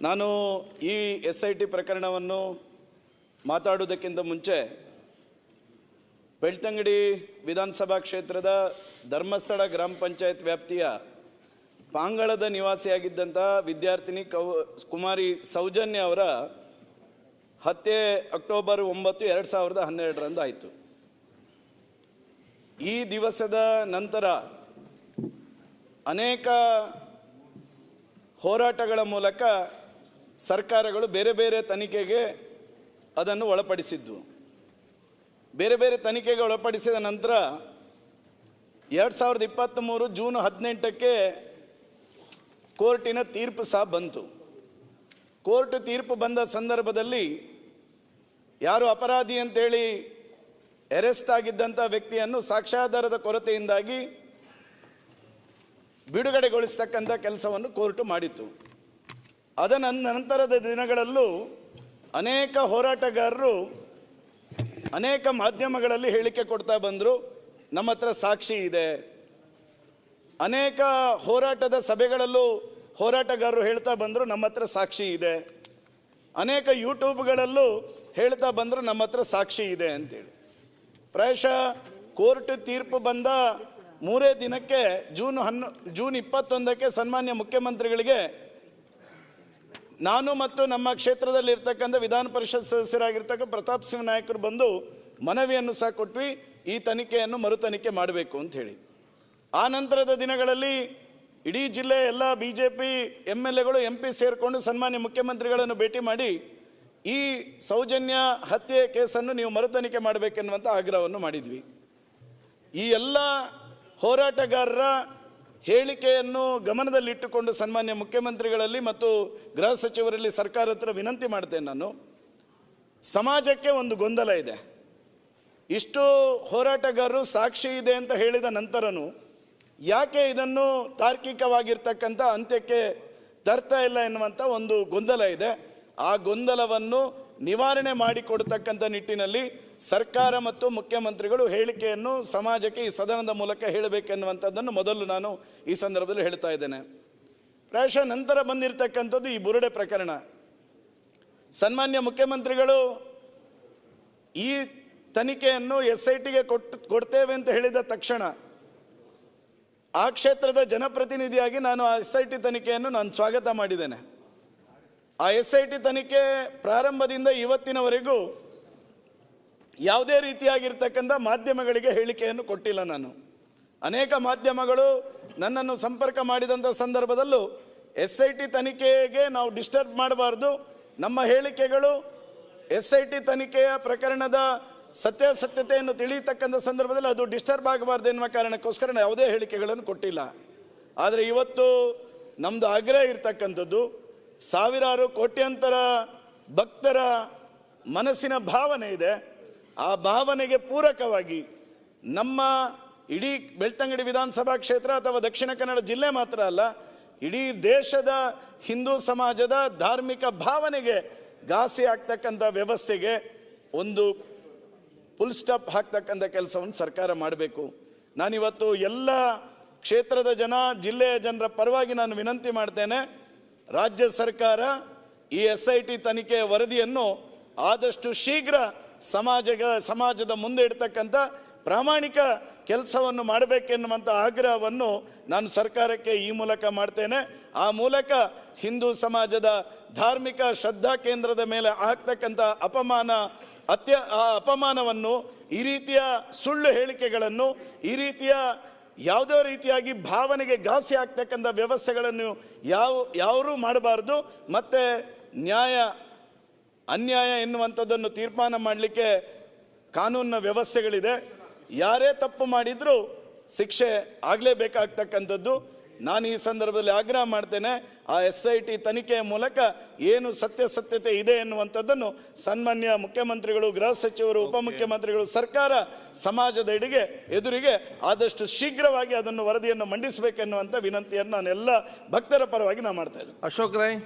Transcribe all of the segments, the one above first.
ನಾನು ಈ S I T ಪ್ರಕರಣವನ್ನು ಮಾತಾಡುವುದಕ್ಕಿಂತ ಮುಂಚೆ ಬೆಳ್ತಂಗಡಿ ವಿಧಾನಸಭಾ ಕ್ಷೇತ್ರದ ಧರ್ಮಸ್ಥಳ ಗ್ರಾಮ ಪಂಚಾಯತ್ ವ್ಯಾಪ್ತಿಯ ಪಾಂಗಳದ ನಿವಾಸಿಯಾಗಿದ್ದಂಥ ವಿದ್ಯಾರ್ಥಿನಿ ಕೌ ಕುಮಾರಿ ಸೌಜನ್ಯ ಅವರ ಹತ್ಯೆ ಅಕ್ಟೋಬರ್ ಒಂಬತ್ತು ಎರಡು ಸಾವಿರದ ಹನ್ನೆರಡರಂದು ಆಯಿತು. ಈ ದಿವಸದ ನಂತರ ಅನೇಕ ಹೋರಾಟಗಳ ಮೂಲಕ ಸರ್ಕಾರಗಳು ಬೇರೆ ಬೇರೆ ತನಿಖೆಗೆ ಅದನ್ನು ಒಳಪಡಿಸಿದ್ದು. ಬೇರೆ ಬೇರೆ ತನಿಖೆಗೆ ಒಳಪಡಿಸಿದ ನಂತರ ಎರಡು ಸಾವಿರದ ಇಪ್ಪತ್ತ್ಮೂರು ಜೂನ್ ಹದಿನೆಂಟಕ್ಕೆ ಕೋರ್ಟಿನ ತೀರ್ಪು ಸಹ ಬಂತು. ಕೋರ್ಟ್ ತೀರ್ಪು ಬಂದ ಸಂದರ್ಭದಲ್ಲಿ ಯಾರು ಅಪರಾಧಿ ಅಂತೇಳಿ ಅರೆಸ್ಟ್ ಆಗಿದ್ದಂಥ ವ್ಯಕ್ತಿಯನ್ನು ಸಾಕ್ಷ್ಯಾಧಾರದ ಕೊರತೆಯಿಂದಾಗಿ ಬಿಡುಗಡೆಗೊಳಿಸ್ತಕ್ಕಂಥ ಕೆಲಸವನ್ನು ಕೋರ್ಟು ಮಾಡಿತು ಅದನ ನಂತರದ ದಿನಗಳಲ್ಲೂ ಅನೇಕ ಹೋರಾಟಗಾರರು ಅನೇಕ ಮಾಧ್ಯಮಗಳಲ್ಲಿ ಹೇಳಿಕೆ ಕೊಡ್ತಾ ಬಂದರು, ನಮ್ಮ ಹತ್ರ ಸಾಕ್ಷಿ ಇದೆ. ಅನೇಕ ಹೋರಾಟದ ಸಭೆಗಳಲ್ಲೂ ಹೋರಾಟಗಾರರು ಹೇಳ್ತಾ ಬಂದರು, ನಮ್ಮ ಹತ್ರ ಸಾಕ್ಷಿ ಇದೆ. ಅನೇಕ ಯೂಟ್ಯೂಬ್ಗಳಲ್ಲೂ ಹೇಳ್ತಾ ಬಂದರು, ನಮ್ಮ ಹತ್ರ ಸಾಕ್ಷಿ ಇದೆ ಅಂತೇಳಿ. ಪ್ರಾಯಶಃ ಕೋರ್ಟ್ ತೀರ್ಪು ಬಂದ ಮೂರೇ ದಿನಕ್ಕೆ ಜೂನ್ ಹನ್ನು ಜೂನ್ ಇಪ್ಪತ್ತೊಂದಕ್ಕೆ ಸನ್ಮಾನ್ಯ ಮುಖ್ಯಮಂತ್ರಿಗಳಿಗೆ ನಾನು ಮತ್ತು ನಮ್ಮ ಕ್ಷೇತ್ರದಲ್ಲಿ ಇರ್ತಕ್ಕಂಥ ವಿಧಾನ ಪರಿಷತ್ ಸದಸ್ಯರಾಗಿರ್ತಕ್ಕ ಪ್ರತಾಪ್ ಸಿಂಹ ನಾಯಕರು ಬಂದು ಮನವಿಯನ್ನು ಸಹ ಕೊಟ್ವಿ, ಈ ತನಿಖೆಯನ್ನು ಮರು ತನಿಖೆ ಮಾಡಬೇಕು ಹೇಳಿ. ಆ ನಂತರದ ದಿನಗಳಲ್ಲಿ ಇಡೀ ಜಿಲ್ಲೆ, ಎಲ್ಲ B J P M L ಎಗಳು ಎಂ ಪಿ ಸೇರಿಕೊಂಡು ಸನ್ಮಾನ್ಯ ಮುಖ್ಯಮಂತ್ರಿಗಳನ್ನು ಭೇಟಿ ಮಾಡಿ, ಈ ಸೌಜನ್ಯ ಹತ್ಯೆ ಕೇಸನ್ನು ನೀವು ಮರು ತನಿಖೆ ಮಾಡಬೇಕೆನ್ನುವಂಥ ಆಗ್ರಹವನ್ನು ಮಾಡಿದ್ವಿ. ಈ ಎಲ್ಲ ಹೋರಾಟಗಾರರ ಹೇಳಿಕೆಯನ್ನು ಗಮನದಲ್ಲಿಟ್ಟುಕೊಂಡು ಸನ್ಮಾನ್ಯ ಮುಖ್ಯಮಂತ್ರಿಗಳಲ್ಲಿ ಮತ್ತು ಗೃಹ ಸಚಿವರಲ್ಲಿ ಸರ್ಕಾರ ಹತ್ರ ವಿನಂತಿ ಮಾಡ್ತೇನೆ ನಾನು. ಸಮಾಜಕ್ಕೆ ಒಂದು ಗೊಂದಲ ಇದೆ. ಇಷ್ಟು ಹೋರಾಟಗಾರರು ಸಾಕ್ಷಿ ಇದೆ ಅಂತ ಹೇಳಿದ ನಂತರನೂ ಯಾಕೆ ಇದನ್ನು ತಾರ್ಕಿಕವಾಗಿರ್ತಕ್ಕಂಥ ಅಂತ್ಯಕ್ಕೆ ತರ್ತಾ ಇಲ್ಲ ಎನ್ನುವಂಥ ಒಂದು ಗೊಂದಲ ಇದೆ. ಆ ಗೊಂದಲವನ್ನು ನಿವಾರಣೆ ಮಾಡಿಕೊಡ್ತಕ್ಕಂಥ ನಿಟ್ಟಿನಲ್ಲಿ ಸರ್ಕಾರ ಮತ್ತು ಮುಖ್ಯಮಂತ್ರಿಗಳು ಹೇಳಿಕೆಯನ್ನು ಸಮಾಜಕ್ಕೆ ಈ ಸದನದ ಮೂಲಕ ಹೇಳಬೇಕೆನ್ನುವಂಥದ್ದನ್ನು ಮೊದಲು ನಾನು ಈ ಸಂದರ್ಭದಲ್ಲಿ ಹೇಳ್ತಾ ಇದ್ದೇನೆ. ಪ್ರಾಯಶಃ ನಂತರ ಬಂದಿರತಕ್ಕಂಥದ್ದು ಈ ಬುರುಡೆ ಪ್ರಕರಣ. ಸನ್ಮಾನ್ಯ ಮುಖ್ಯಮಂತ್ರಿಗಳು ಈ ತನಿಖೆಯನ್ನು ಎಸ್ ಐ ಟಿಗೆ ಕೊಟ್ಟು ಕೊಡ್ತೇವೆ ಅಂತ ಹೇಳಿದ ತಕ್ಷಣ ಆ ಕ್ಷೇತ್ರದ ಜನಪ್ರತಿನಿಧಿಯಾಗಿ ನಾನು ಆ ಎಸ್ ಐ ಟಿ ತನಿಖೆಯನ್ನು ನಾನು ಸ್ವಾಗತ ಮಾಡಿದ್ದೇನೆ. ಆ ಎಸ್ ಐ ಟಿ ತನಿಖೆ ಪ್ರಾರಂಭದಿಂದ ಇವತ್ತಿನವರೆಗೂ ಯಾವುದೇ ರೀತಿಯಾಗಿರ್ತಕ್ಕಂಥ ಮಾಧ್ಯಮಗಳಿಗೆ ಹೇಳಿಕೆಯನ್ನು ಕೊಟ್ಟಿಲ್ಲ ನಾನು. ಅನೇಕ ಮಾಧ್ಯಮಗಳು ನನ್ನನ್ನು ಸಂಪರ್ಕ ಮಾಡಿದಂಥ ಸಂದರ್ಭದಲ್ಲೂ ಎಸ್ ಐ ಟಿ ತನಿಖೆಗೆ ನಾವು ಡಿಸ್ಟರ್ಬ್ ಮಾಡಬಾರ್ದು. ನಮ್ಮ ಹೇಳಿಕೆಗಳು ಎಸ್ ಐ ಟಿ ತನಿಖೆಯ ಪ್ರಕರಣದ ಸತ್ಯಾಸತ್ಯತೆಯನ್ನು ತಿಳಿಯತಕ್ಕಂಥ ಸಂದರ್ಭದಲ್ಲಿ ಅದು ಡಿಸ್ಟರ್ಬ್ ಆಗಬಾರ್ದು ಎನ್ನುವ ಕಾರಣಕ್ಕೋಸ್ಕರ ಯಾವುದೇ ಹೇಳಿಕೆಗಳನ್ನು ಕೊಟ್ಟಿಲ್ಲ. ಆದರೆ ಇವತ್ತು ನಮ್ಮದು ಆಗ್ರಹ ಇರ್ತಕ್ಕಂಥದ್ದು ಸಾವಿರಾರು ಕೋಟ್ಯಂತರ ಭಕ್ತರ ಮನಸ್ಸಿನ ಭಾವನೆ ಇದೆ. ಆ ಭಾವನೆಗೆ ಪೂರಕವಾಗಿ ನಮ್ಮ ಇಡೀ ಬೆಳ್ತಂಗಡಿ ವಿಧಾನಸಭಾ ಕ್ಷೇತ್ರ ಅಥವಾ ದಕ್ಷಿಣ ಕನ್ನಡ ಜಿಲ್ಲೆ ಮಾತ್ರ ಅಲ್ಲ, ಇಡೀ ದೇಶದ ಹಿಂದೂ ಸಮಾಜದ ಧಾರ್ಮಿಕ ಭಾವನೆಗೆ ಘಾಸಿ ಆಗ್ತಕ್ಕಂಥ ವ್ಯವಸ್ಥೆಗೆ ಒಂದು ಫುಲ್ ಸ್ಟಾಪ್ ಹಾಕ್ತಕ್ಕಂಥ ಕೆಲಸವನ್ನು ಸರ್ಕಾರ ಮಾಡಬೇಕು. ನಾನಿವತ್ತು ಎಲ್ಲ ಕ್ಷೇತ್ರದ ಜನ, ಜಿಲ್ಲೆಯ ಜನರ ಪರವಾಗಿ ನಾನು ವಿನಂತಿ ಮಾಡ್ತೇನೆ. ರಾಜ್ಯ ಸರ್ಕಾರ ಈ ಎಸ್ ಐ ಟಿ ತನಿಖೆಯ ವರದಿಯನ್ನು ಆದಷ್ಟು ಶೀಘ್ರ ಸಮಾಜಗ, ಸಮಾಜದ ಮುಂದೆ ಇಡ್ತಕ್ಕಂಥ ಪ್ರಾಮಾಣಿಕ ಕೆಲಸವನ್ನು ಮಾಡಬೇಕೆನ್ನುವಂಥ ಆಗ್ರಹವನ್ನು ನಾನು ಸರ್ಕಾರಕ್ಕೆ ಈ ಮೂಲಕ ಮಾಡ್ತೇನೆ. ಆ ಮೂಲಕ ಹಿಂದೂ ಸಮಾಜದ ಧಾರ್ಮಿಕ ಶ್ರದ್ಧಾ ಕೇಂದ್ರದ ಮೇಲೆ ಆಗ್ತಕ್ಕಂಥ ಅಪಮಾನ, ಅತ್ಯ, ಆ ಅಪಮಾನವನ್ನು ಈ ರೀತಿಯ ಸುಳ್ಳು ಹೇಳಿಕೆಗಳನ್ನು, ಈ ರೀತಿಯ ಯಾವುದೋ ರೀತಿಯಾಗಿ ಭಾವನೆಗೆ ಘಾಸಿ ಆಗ್ತಕ್ಕಂಥ ವ್ಯವಸ್ಥೆಗಳನ್ನು ಯಾವ ಯಾರೂ ಮಾಡಬಾರ್ದು. ಮತ್ತು ನ್ಯಾಯ, ಅನ್ಯಾಯ ಎನ್ನುವಂಥದ್ದನ್ನು ತೀರ್ಮಾನ ಮಾಡಲಿಕ್ಕೆ ಕಾನೂನಿನ ವ್ಯವಸ್ಥೆಗಳಿದೆ. ಯಾರೇ ತಪ್ಪು ಮಾಡಿದರೂ ಶಿಕ್ಷೆ ಆಗಲೇಬೇಕಾಗ್ತಕ್ಕಂಥದ್ದು. ನಾನು ಈ ಸಂದರ್ಭದಲ್ಲಿ ಆಗ್ರಹ ಮಾಡ್ತೇನೆ ಆ ಎಸ್ ಐ ಟಿ ತನಿಖೆಯ ಮೂಲಕ ಏನು ಸತ್ಯಸತ್ಯತೆ ಇದೆ ಎನ್ನುವಂಥದ್ದನ್ನು ಸನ್ಮಾನ್ಯ ಮುಖ್ಯಮಂತ್ರಿಗಳು ಗೃಹ ಸಚಿವರು ಉಪಮುಖ್ಯಮಂತ್ರಿಗಳು ಸರ್ಕಾರ ಸಮಾಜದ ಎಡೆಗೆ ಎದುರಿಗೆ ಆದಷ್ಟು ಶೀಘ್ರವಾಗಿ ಅದನ್ನು ವರದಿಯನ್ನು ಮಂಡಿಸಬೇಕೆನ್ನುವಂಥ ವಿನಂತಿಯನ್ನು ನಾನು ಎಲ್ಲ ಭಕ್ತರ ಪರವಾಗಿ ನಾನು ಮಾಡ್ತಾ ಇದ್ದೇನೆ. ಅಶೋಕ್ ರಾಯ್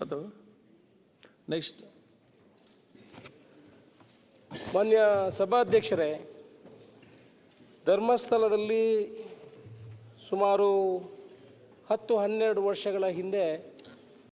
ಅಥವಾ ನೆಕ್ಸ್ಟ್ ಮಾನ್ಯ ಸಭಾಧ್ಯಕ್ಷರೇ ಧರ್ಮಸ್ಥಳದಲ್ಲಿ ಸುಮಾರು ಹತ್ತು ಹನ್ನೆರಡು ವರ್ಷಗಳ ಹಿಂದೆ